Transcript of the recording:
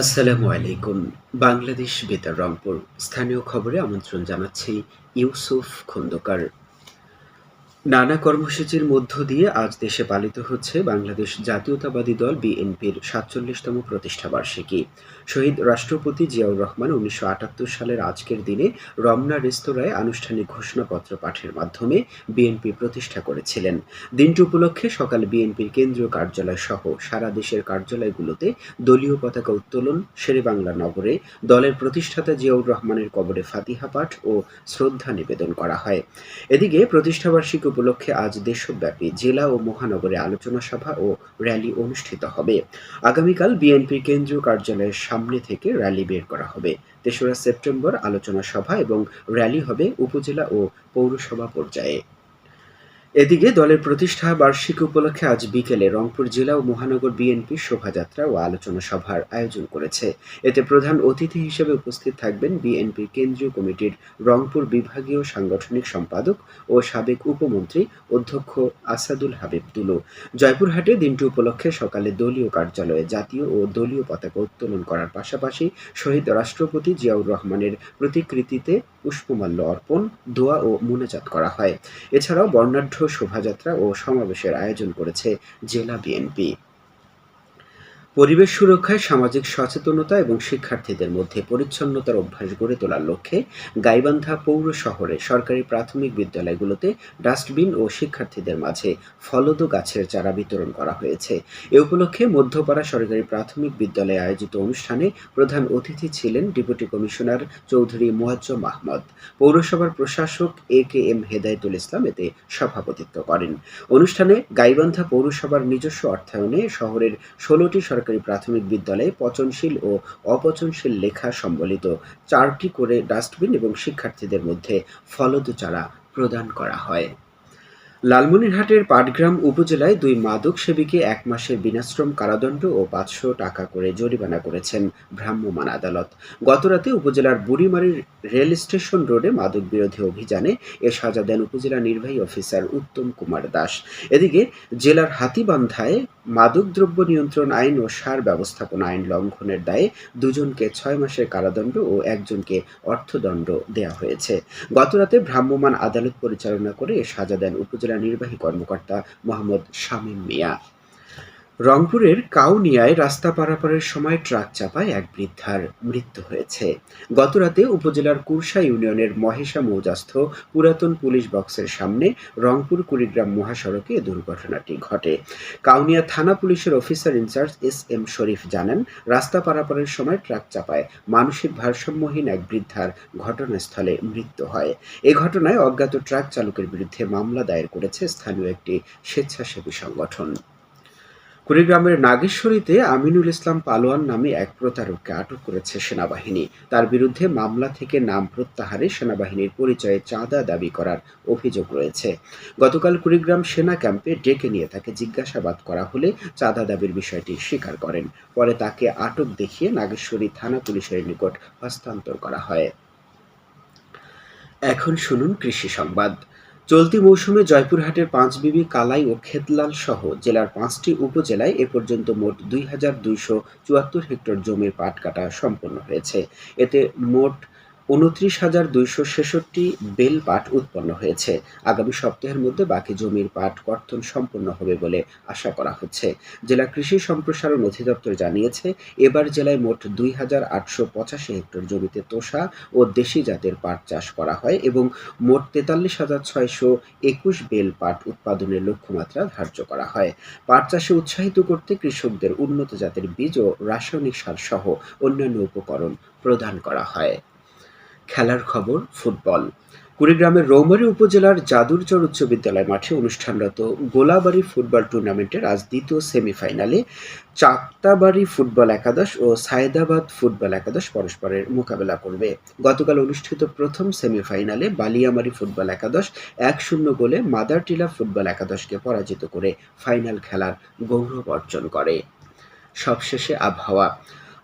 আসসালামু আলাইকুম। বাংলাদেশ বেতার রংপুর স্থানীয় খবরে আমন্ত্রণ জানাচ্ছি ইউসুফ খন্দকার। নানা কর্মসূচির মধ্য দিয়ে আজ দেশে পালিত হচ্ছে বাংলাদেশ জাতীয়তাবাদী দল বিএনপির সাতচল্লিশতম প্রতিষ্ঠাবার্ষিকী শহীদ রাষ্ট্রপতি জিয়াউর রহমান উনিশশো আটাত্তর সালের আজকের দিনে রমনা রেস্তোরাঁয় আনুষ্ঠানিক ঘোষণাপত্র পাঠের মাধ্যমে বিএনপি প্রতিষ্ঠা করেছিলেন। দিনটি উপলক্ষে সকাল বিএনপির কেন্দ্রীয় কার্যালয় সহ সারা দেশের কার্যালয়গুলোতে দলীয় পতাকা উত্তোলন, শেরেবাংলা নগরে দলের প্রতিষ্ঠাতা জিয়াউর রহমানের কবরে ফাতিহা পাঠ ও শ্রদ্ধা নিবেদন করা হয়। এদিকে প্রতিষ্ঠাবার্ষিকী উপলক্ষে আজ দেশব্যাপী জেলা ও মহানগরে আলোচনা সভা ও র্যালি অনুষ্ঠিত হবে। আগামীকাল বিএনপির কেন্দ্রীয় কার্যালয়ের সামনে থেকে র্যালি বের করা হবে। তেসরা সেপ্টেম্বর আলোচনা সভা এবং র্যালি হবে উপজেলা ও পৌরসভা পর্যায়ে। এদিকে দলের প্রতিষ্ঠা বার্ষিকী উপলক্ষে আজ বিকেলে রংপুর জেলা ও মহানগর বিএনপি শোভাযাত্রা ও আলোচনা সভার আয়োজন করেছে। এতে প্রধান অতিথি হিসেবে উপস্থিত থাকবেন বিএনপি কেন্দ্রীয় কমিটির রংপুর বিভাগীয় সাংগঠনিক সম্পাদক ও সাবেক উপমন্ত্রী অধ্যক্ষ আসাদুল হাবিব দুলু। জয়পুরহাটে দিনটি উপলক্ষে সকালে দলীয় কার্যালয়ে জাতীয় ও দলীয় পতাকা উত্তোলন করার পাশাপাশি শহীদ রাষ্ট্রপতি জিয়াউর রহমানের প্রতিকৃতিতে পুষ্পমাল্য অর্পণ, দোয়া ও মুনাজাত করা হয়। এছাড়াও বর্ণাঢ্য শোভাযাত্রা ও সমাবেশের আয়োজন করেছে জেলা বিএনপি। পরিবেশ সুরক্ষায়, সামাজিক সচেতনতা এবং শিক্ষার্থীদের মধ্যে পরিচ্ছন্নতার অভ্যাস গড়ে তোলার লক্ষ্যে গাইবান্ধা পৌর শহরে সরকারি প্রাথমিক বিদ্যালয়গুলোতে ডাস্টবিন ও শিক্ষার্থীদের মাঝে ফলদ গাছের চারা বিতরণ করা হয়েছে। এ উপলক্ষে মধ্যপাড়া সরকারি প্রাথমিক বিদ্যালয়ে আয়োজিত অনুষ্ঠানে প্রধান অতিথি ছিলেন ডেপুটি কমিশনার চৌধুরী মোয়াজ্জম আহমদ। পৌরসভার প্রশাসক এ কে এম হেদায়তুল ইসলাম এতে সভাপতিত্ব করেন। অনুষ্ঠানে গাইবান্ধা পৌরসভার নিজস্ব অর্থায়নে শহরের ষোলোটি সরকারি প্রাথমিক বিদ্যালয়ে পচনশীল ও অপচনশীল লেখা সম্বলিত চারটি করে ডাস্টবিন এবং শিক্ষার্থীদের মধ্যে ফলদ চারা প্রদান করা হয়। লালমনিরহাটের পাটগ্রাম উপজেলায় দুই মাদক সেবীকে এক মাসের বিনাশ্রম কারাদণ্ড ও পাঁচশো টাকা করে জরিমানা করেছেন ভ্রাম্যমাণ আদালত। গতরাতে উপজেলার বুড়িমারির রেল স্টেশন রোডে মাদক বিরোধী অভিযানে এ সাজা দেন উপজেলা নির্বাহী অফিসার উত্তম কুমার দাস। এদিকে জেলার হাতিবান্ধায় মাদকদ্রব্য নিয়ন্ত্রণ আইন ও সার ব্যবস্থাপনা আইন লঙ্ঘনের দায়ে দুজনকে ছয় মাসের কারাদণ্ড ও একজনকে অর্থদণ্ড দেওয়া হয়েছে। গতরাতে ভ্রাম্যমাণ আদালত পরিচালনা করে এ সাজা দেন উপজেলা নির্বাহী কর্মকর্তা মোহাম্মদ শামীম মিয়া। রংপুরের কাউনিয়ায় রাস্তা পারাপারের সময় ট্রাক চাপায় এক বৃদ্ধার মৃত্যু হয়েছে। গতরাতে উপজেলার কুরসা ইউনিয়নের মহেশা মৌজাস্থ পুরাতন পুলিশ বক্সের সামনে রংপুর কুড়িগ্রাম মহাসড়কে দুর্ঘটনাটি ঘটে। কাউনিয়া থানা পুলিশের officer in charge S M Sharif জানান, রাস্তা পারাপারের সময় ট্রাক চাপায় মানসিক ভারসাম্যহীন এক বৃদ্ধার ঘটনাস্থলে মৃত্যু হয়। এ ঘটনায় অজ্ঞাত ট্রাক চালকের বিরুদ্ধে মামলা দায়ের করেছে স্থানীয় একটি স্বেচ্ছাসেবী সংগঠন। কুড়িগ্রামের নাগেশ্বরীতে আমিনুল ইসলাম পালোয়ান নামে এক প্রতারককে আটক করেছে সেনাবাহিনী। তার বিরুদ্ধে মামলা থেকে নাম প্রত্যাহারে সেনাবাহিনীর পরিচয়ে চাঁদা দাবি করার অভিযোগ রয়েছে। গতকাল কুড়িগ্রাম সেনা ক্যাম্পে ডেকে নিয়ে তাকে জিজ্ঞাসাবাদ করা হলে চাঁদা দাবির বিষয়টি স্বীকার করেন। পরে তাকে আটক দেখিয়ে নাগেশ্বরী থানা পুলিশের নিকট হস্তান্তর করা হয়। এখন শুনুন কৃষি সংবাদ। চলতি মৌসুমে জয়পুরহাটের পাঁচবিবি কালাই ও খেতলাল সহ জেলার পাঁচটি উপজেলায় এ পর্যন্ত মোট দুই হাজার দুইশো চুয়াত্তর হেক্টর জমির পাট কাটা সম্পন্ন হয়েছে। এতে মোট উনত্রিশ হাজার দুইশো ছেষট্টি বেল পাট উৎপন্ন হয়েছে। আগামী সপ্তাহের মধ্যে বাকি জমির পাট কর্তন সম্পন্ন হবে বলে আশা করা হচ্ছে। জেলা কৃষি সম্প্রসারণ অধিদপ্তর জানিয়েছে, এবার জেলায় মোট দুই হাজার আটশো পঁচাশি হেক্টর জমিতে তোষা ও দেশি জাতের পাট চাষ করা হয় এবং মোট তেতাল্লিশ হাজার ছয়শো একুশ বেল পাট উৎপাদনের লক্ষ্যমাত্রা ধার্য করা হয়। পাট চাষে উৎসাহিত করতে কৃষকদের উন্নত জাতের বীজ ও রাসায়নিক সার সহ অন্যান্য উপকরণ প্রদান করা হয়। খেলার খবর, ফুটবল। কুড়িগ্রামের রৌমারী উপজেলার যাদুরচর উচ্চ বিদ্যালয় মাঠে অনুষ্ঠানরত গোলাবাড়ি ফুটবল টুর্নামেন্টের আজ দ্বিতীয় সেমিফাইনালে চাকতাবাড়ি ফুটবল একাদশ ও সায়েদাবাদ ফুটবল একাদশ পরস্পরের মোকাবেলা করবে। গতকাল অনুষ্ঠিত প্রথম সেমিফাইনালে বালিয়ামারি ফুটবল একাদশ এক শূন্য গোলে মাদারটিলা ফুটবল একাদশকে পরাজিত করে ফাইনাল খেলার গৌরব অর্জন করে। সবশেষে আবহাওয়া।